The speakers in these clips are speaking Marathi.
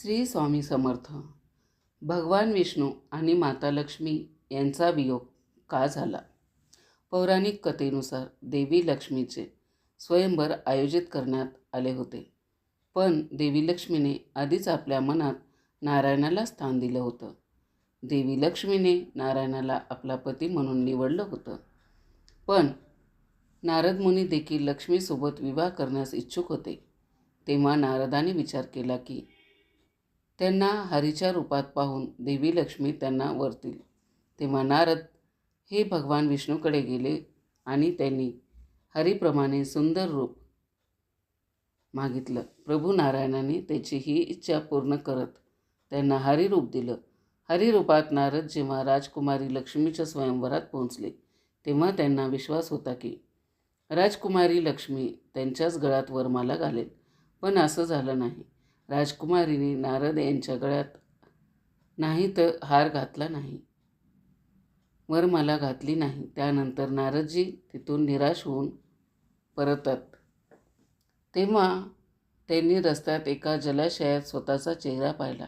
श्री स्वामी समर्थ. भगवान विष्णू आणि माता लक्ष्मी यांचा वियोग का झाला? पौराणिक कथेनुसार देवी लक्ष्मीचे स्वयंवर आयोजित करण्यात आले होते. पण देवी लक्ष्मीने आधीच आपल्या मनात नारायणाला स्थान दिलं होतं. देवी लक्ष्मीने नारायणाला आपला पती म्हणून निवडलं होतं. पण नारद मुनी देखील लक्ष्मीसोबत विवाह करण्यास इच्छुक होते. तेव्हा नारदाने विचार केला की त्यांना हरीच्या रूपात पाहून देवी लक्ष्मी त्यांना वरतील. तेव्हा नारद हे भगवान विष्णूकडे गेले आणि त्यांनी हरीप्रमाणे सुंदर रूप मागितलं. प्रभू नारायणाने त्याची ही इच्छा पूर्ण करत त्यांना हरिरूप दिलं. हरिरूपात नारद जेव्हा राजकुमारी लक्ष्मीच्या स्वयंवरात पोहोचले तेव्हा त्यांना विश्वास होता की राजकुमारी लक्ष्मी त्यांच्याच गळ्यात वरमाला घालेल. पण असं झालं नाही. राजकुमारीने नारद यांच्या गळ्यात नाही तर हार घातला नाही. वरमाला घातली नाही. त्यानंतर नारदजी तिथून निराश होऊन परतत. तेव्हा त्यांनी रस्त्यात एका जलाशयात स्वतःचा चेहरा पाहिला.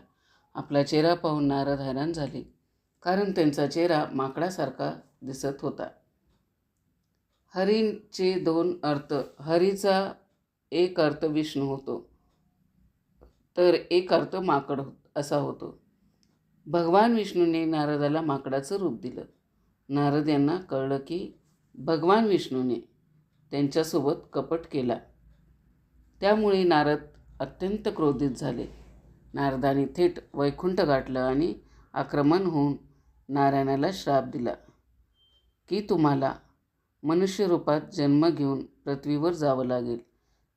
आपला चेहरा पाहून नारद हैराण झाले कारण त्यांचा चेहरा माकडासारखा दिसत होता. हरींचे दोन अर्थ हरीचा एक अर्थ विष्णू होतो. तर एक अर्थ माकड हो असा होतो. भगवान विष्णूने नारदाला माकडाचं रूप दिलं. नारद यांना कळलं की भगवान विष्णूने त्यांच्यासोबत कपट केला. त्यामुळे नारद अत्यंत क्रोधित झाले. नारदाने थेट वैकुंठ गाठलं आणि आक्रमण होऊन नारायणाला श्राप दिला की तुम्हाला मनुष्यरूपात जन्म घेऊन पृथ्वीवर जावं लागेल.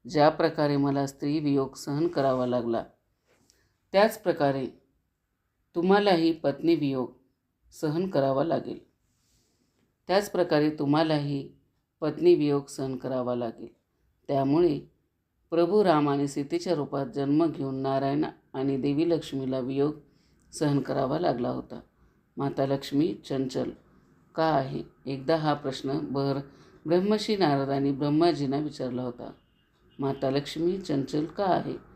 ज्या प्रकारे मला स्त्री वियोग सहन करावा लागला त्याचप्रकारे तुम्हालाही पत्नीवियोग सहन करावा लागेल. त्याचप्रकारे तुम्हालाही पत्नीवियोग सहन करावा लागेल. त्यामुळे प्रभू राम आणि सीतेच्या रूपात जन्म घेऊन नारायण आणि देवी लक्ष्मीला वियोग सहन करावा लागला होता. माता लक्ष्मी चंचल का आहे? एकदा हा प्रश्न भर ब्रह्मशी नारदांनी ब्रह्माजींना विचारला होता. माता लक्ष्मी चंचल का आहे?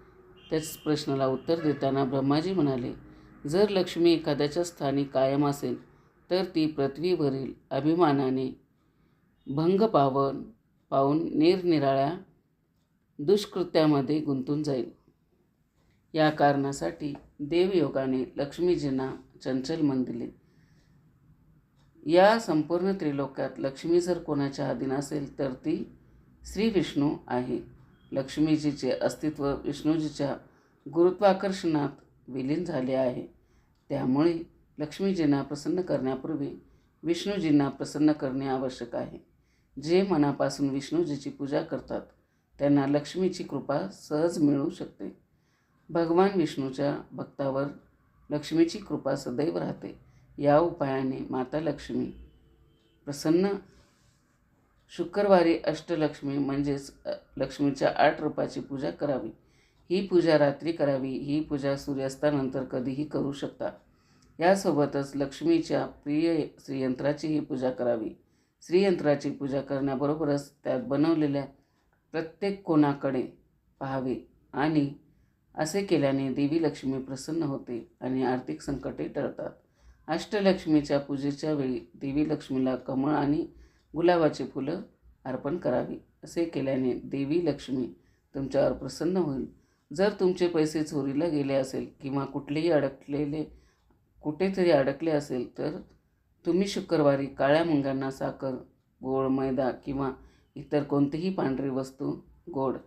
त्याच प्रश्नाला उत्तर देताना ब्रह्माजी म्हणाले जर लक्ष्मी एखाद्याच्या स्थानी कायम असेल तर ती पृथ्वीवरील अभिमानाने भंग पावन पाहून निरनिराळ्या दुष्कृत्यामध्ये गुंतून जाईल. या कारणासाठी देवयोगाने लक्ष्मीजींना चंचल मन दिले. या संपूर्ण त्रिलोक्यात लक्ष्मी जर कोणाच्या अधीन असेल तर ती श्री विष्णू आहे. लक्ष्मीजीचे अस्तित्व विष्णूजीच्या गुरुत्वाकर्षणात विलीन झाले आहे. त्यामुळे लक्ष्मीजींना प्रसन्न करण्यापूर्वी विष्णूजींना प्रसन्न करणे आवश्यक आहे. जे मनापासून विष्णूजीची पूजा करतात त्यांना लक्ष्मीची कृपा सहज मिळू शकते. भगवान विष्णूच्या भक्तावर लक्ष्मीची कृपा सदैव राहते. या उपायाने माता लक्ष्मी प्रसन्न शुक्रवारी अष्टलक्ष्मी म्हणजेच लक्ष्मीच्या आठ रूपाची पूजा करावी. ही पूजा रात्री करावी ही पूजा सूर्यास्तानंतर कधीही करू शकता. यासोबतच लक्ष्मीच्या प्रिय श्रीयंत्राचीही पूजा करावी. श्रीयंत्राची पूजा करण्याबरोबरच त्यात बनवलेल्या प्रत्येक कोणाकडे पाहावे आणि असे केल्याने देवी लक्ष्मी प्रसन्न होते आणि आर्थिक संकटे टळतात. अष्टलक्ष्मीच्या पूजेच्या वेळी देवी लक्ष्मीला कमळ आणि गुलाबाची फुलं अर्पण करावी. असे केल्याने देवी लक्ष्मी तुमच्यावर प्रसन्न होईल. जर तुमचे पैसे चोरीला गेले असेल किंवा कुठलेही अडकलेले कुठेतरी अडकले असेल तर तुम्ही शुक्रवारी काळ्या मुंग्यांना साखर गोड मैदा किंवा इतर कोणतीही पांढरी वस्तू गोड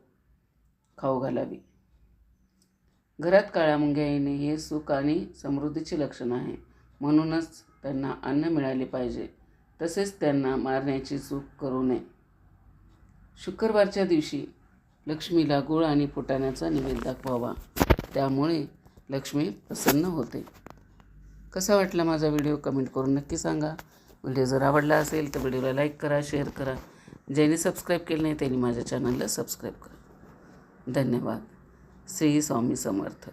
खाऊ घालावी. घरात काळ्या मुंग्या येणे हे सुख आणि समृद्धीचे लक्षण आहे. म्हणूनच त्यांना अन्न मिळाले पाहिजे. तसेच त्यांना मारण्याची चूक करू नये. शुक्रवारच्या दिवशी लक्ष्मीला गुळ आणि फुटाण्याचा निवेद दाखवावा. त्यामुळे लक्ष्मी प्रसन्न होते. कसा वाटला माझा व्हिडिओ कमेंट करून नक्की सांगा. व्हिडिओ जर आवडला असेल तर व्हिडिओला लाईक करा शेअर करा. ज्यांनी सबस्क्राईब केलं नाही त्यांनी माझ्या चॅनलला सबस्क्राईब करा. धन्यवाद. श्री स्वामी समर्थ.